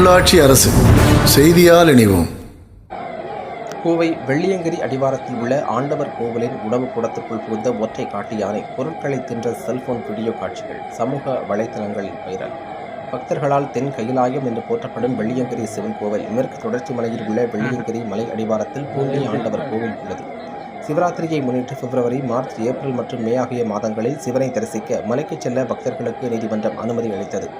உள்ளாட்சி அரசு. செய்தியால் இணைவோம் கோவை வெள்ளியங்கிரி அடிவாரத்தில் உள்ள ஆண்டவர் கோவிலின் உணவு கூடத்திற்குள் புகுந்த ஒற்றை காட்டு யானை பொருட்களை தின்ற செல்போன் வீடியோ காட்சிகள் சமூக வலைதளங்களில் வைரல். பக்தர்களால் தென் கைலாயம் என்று போற்றப்படும் வெள்ளியங்கிரி சிவன் கோவில் மேற்கு தொடர்ச்சி மலையில் உள்ள வெள்ளியங்கிரி மலை அடிவாரத்தில் பூண்டி ஆண்டவர் கோவில் உள்ளது. சிவராத்திரியை முன்னிட்டு பிப்ரவரி மார்ச் ஏப்ரல் மற்றும் மே ஆகிய மாதங்களில் சிவனை தரிசிக்க மலைக்கு செல்ல பக்தர்களுக்கு நீதிமன்றம் அனுமதி அளித்தது.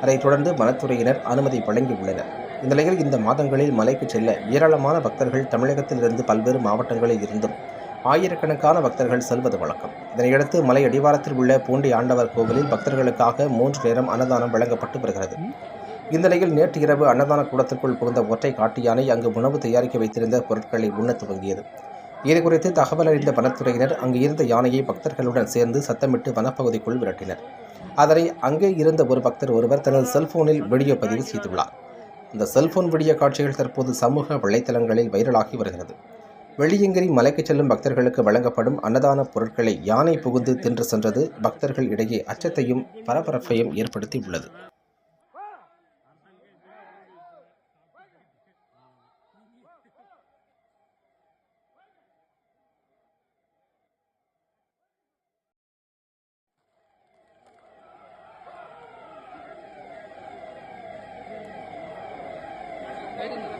அதைத் தொடர்ந்து வனத்துறையினர் அனுமதி வழங்கியுள்ளனர். இந்த நிலையில் இந்த மாதங்களில் மலைக்கு செல்ல ஏராளமான பக்தர்கள் தமிழகத்திலிருந்து பல்வேறு மாவட்டங்களில் இருந்தும் ஆயிரக்கணக்கான பக்தர்கள் செல்வது வழக்கம். இதனையடுத்து மலை அடிவாரத்தில் உள்ள பூண்டி ஆண்டவர் கோவிலில் பக்தர்களுக்காக மூன்று நேரம் அன்னதானம் வழங்கப்பட்டு வருகிறது. இந்நிலையில் நேற்று இரவு அன்னதான கூடத்திற்குள் புகுந்த ஒற்றை காட்டு யானை அங்கு உணவு தயாரிக்க வைத்திருந்த பொருட்களை உண்ணத் துவங்கியது. இது குறித்து தகவல் அறிந்த வனத்துறையினர் அங்கு இருந்த யானையை பக்தர்களுடன் சேர்ந்து சத்தமிட்டு வனப்பகுதிக்குள் விரட்டினர். அதனை அங்கே இருந்த ஒரு பக்தர் ஒருவர் தனது செல்போனில் வீடியோ பதிவு செய்துள்ளார். இந்த செல்போன் வீடியோ காட்சிகள் தற்போது சமூக வலைத்தளங்களில் வைரலாகி வருகிறது. வெள்ளியங்கிரி மலைக்கு செல்லும் பக்தர்களுக்கு வழங்கப்படும் அன்னதான பொருட்களை யானை புகுந்து தின்று சென்றது பக்தர்கள் இடையே அச்சத்தையும் பரபரப்பையும் ஏற்படுத்தி உள்ளது didn't. the